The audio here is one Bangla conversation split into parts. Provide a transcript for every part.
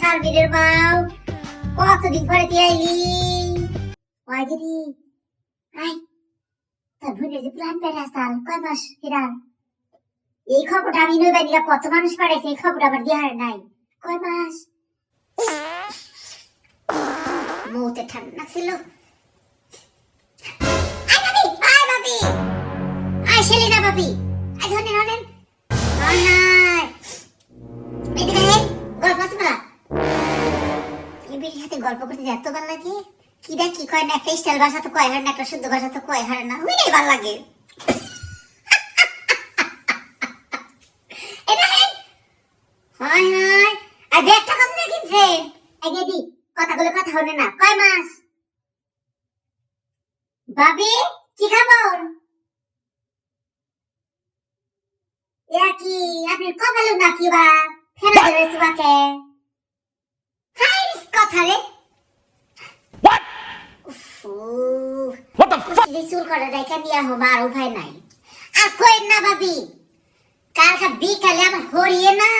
শারমিনের মাও কতদিন পরে তুই আইলি? ওই দিদি? আই, তোর যে প্ল্যান কয় মাস এই খবরটা আমি নইবা নিয়ে কত মানুষ পাঠাইছে, এই খবরটা দেহার নাই। কয় মাস? মৌতে ঠান্ডা ছিল। বেটির সাথে গল্প করতে এত ভালো লাগে? কি দেখ, কি কয় না একটা স্টাইল ভাষা তো কয় হার না, একটা শুদ্ধ ভাষা তো কয় হার না, ওইটাই ভালো লাগে। কথা হলে না, কয় মাস? বাবি কি খবর? কি আপনি কপালো নাকি বা হাই কথা রে। চুল করে নিয়ে নাই। আর কই না ভাবি কালকে বিকালে আমার হরিয়ে না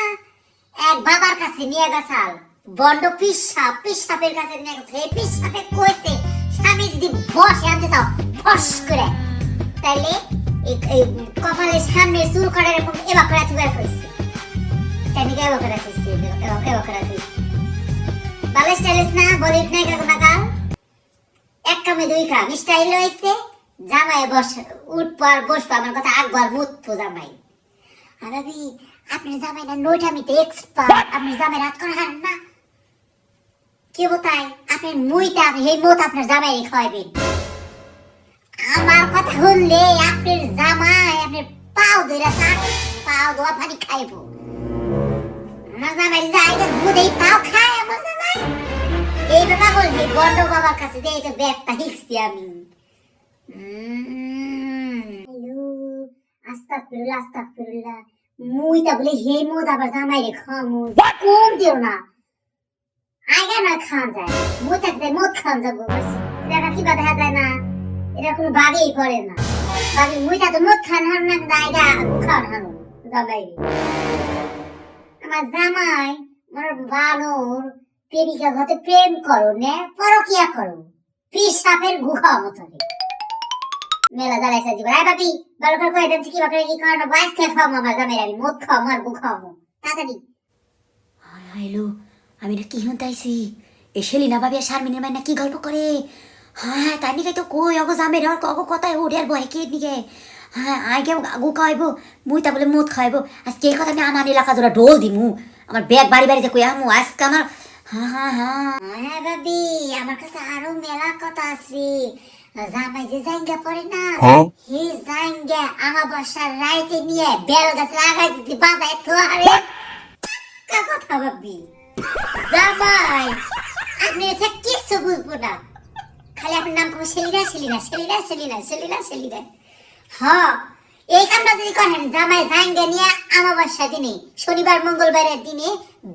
এক বাবার কাছে নিয়ে গেছাল। বন্ড পিসাব পিসাবের কাছে নিয়ে গেছে। এই পিসাবে কইছে স্বামী যদি বসে আনতে চাও ফস করে। এই কপালের সামনে চুল করে এরকম এবার করে কইছে তাই নাকি এবার করে কইছে এবার এবার করে কইছে ভালো স্টাইলিশ না বলিস না এরকম না কাল এক কামে দুই কাম স্টাইল হয়েছে জামাই বস উঠবার বসবো আমার কথা আকবর মুতবো জামাই। আর ভাবি আপনার জামাই না নৈটামিতে এক্সপার্ট আপনার জামাই রাত করে হারেন না। কি তাই? আপনার মুইটা আপনি এই মুত আপনার জামাই খাওয়াবেন আমার কথা শুনলে আপনার জামাই আপনার পাও ধরে থাক পাও দোয়া পানি খাইবো। আমার জামাই আমার জামাই এই বন্ড বাবার কাছে যে তো ব্যাগটা হিকছি আমি হ্যালো আস্তাগফিরুল্লাহ আস্তাগফিরুল্লাহ মুইটা বলে হে মুদ আবার জামাই রে খামু কম দিও না আগে না খান যায় মুই থাকতে মুদ খান যাব এটা কি দেখা যায় না এটা কোনো বাগেই পড়ে না বাকি মুইটা তো মুদ খান হার না কিন্তু আইগা খান হানো জামাই। আমার জামাই আমার বানর প্রেমিকা ঘতে প্রেম করো নে পরকিয়া করো। পিসাপের গুহা মতো রে। মেলা জ্বালাইছে জীবন। আয় বাপি ভালো করে কয়ে দিচ্ছি কি বাপরে কি কারণ বাইস খেয়ে খাও আমার জামাই আমি মদ খাও আমার গু তাড়াতাড়ি। হায় হাইলো আমি না কি হতাইছি এ সেলিনা ভাবি আর শারমিনের মাই না কি গল্প করে? হ্যাঁ তাই নিকে তো কই অগো জামে র অগো কথায় ওরে আর কে নিকে? হ্যাঁ আগে আগু খাওয়াইবো, মুই তা বলে মুদ খাওয়াইবো। আজকে এই কথা আমি আমার এলাকা জোড়া ডোল দিমু। আমার ব্যাগ বাড়ি বাড়িতে কই আমু আজকে আমার হ্যাঁ হ্যাঁ হ্যাঁ। হ্যাঁ বাবি আমার কাছে আরও মেলা কথা আছে। জামাই যে জাইঙ্গা পড়ে না? হে জাইঙ্গা আমার বাসার রাইতে নিয়ে বেল গাছ লাগাই দিতে বাঁধায় তো আরে। কথা ভাবি? জামাই আপনি এটা কিচ্ছু বুঝব না। খালি আপনার নাম করব সেলিনা সেলিনা সেলিনা সেলিনা সেলিনা সেলিনা। হ্যাঁ এই কামটা যদি করেন, জামাই জাইঙ্গা নিয়ে আমাবস্যা দিনে, শনিবার, মঙ্গলবারের দিনে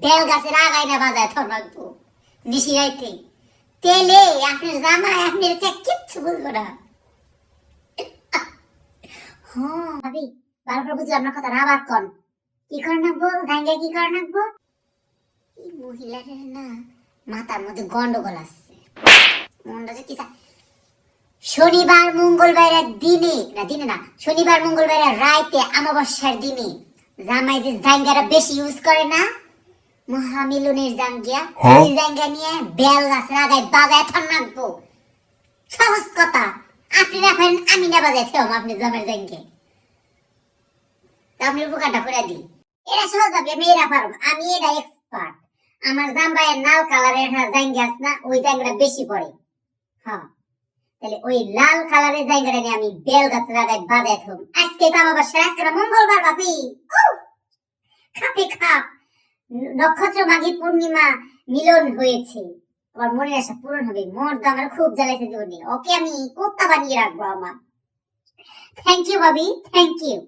বেল গাছের আগাই না বাজায় থর রাখব। নিশি রাইতে। তেলে আপনার জামাই, আপনার কিচ্ছু বুঝব না। হ্যাঁ ভাবি করে বুঝলাম না কথা আবার কন। কি করে নাকবো? জাইঙ্গা কি করে নাকবো? এই মহিলার না মাথার মধ্যে গন্ডগোল আসছে। মনটা যে কি শনিবার মঙ্গলবারের দিনে না দিনে না শনিবার মঙ্গলবারের রাইতে অমাবস্যার দিনে জামাই যে জাঙ্গারা বেশি ইউজ করে না মহামিলনের জাঙ্গিয়া হ্যাঁ? ওই জাঙ্গা নিয়ে বেল গাছ লাগাই বাজায় থান রাখব সহজ কথা আপনি রাখেন আমি না বাজায় থেও আপনি জামের জাঙ্গে আপনি উপকারটা করে দিই এটা সহজ ভাবে আমি এরা পারব আমি এটা এক্সপার্ট আমার জাম্বায়ের নাল কালারের জাঙ্গা আছে না ওই জাঙ্গাটা বেশি পড়ে হ্যাঁ। তাহলে ওই লাল কালারের জায়গাটা নিয়ে আমি বেল গাছ লাগাই বাজাই থাকুন আজকে তো আমার বাসায় আজকে মঙ্গলবার, বাপি। খাপে খাপ। নক্ষত্র মাঘী পূর্ণিমা মিলন হয়েছে। আমার মনের আশা পূরণ হবে। মন তো আমার খুব জ্বালাইছে জীবনে। ওকে আমি কোত্তা বানিয়ে রাখব আমার। থ্যাংক ইউ বাবি থ্যাংক ইউ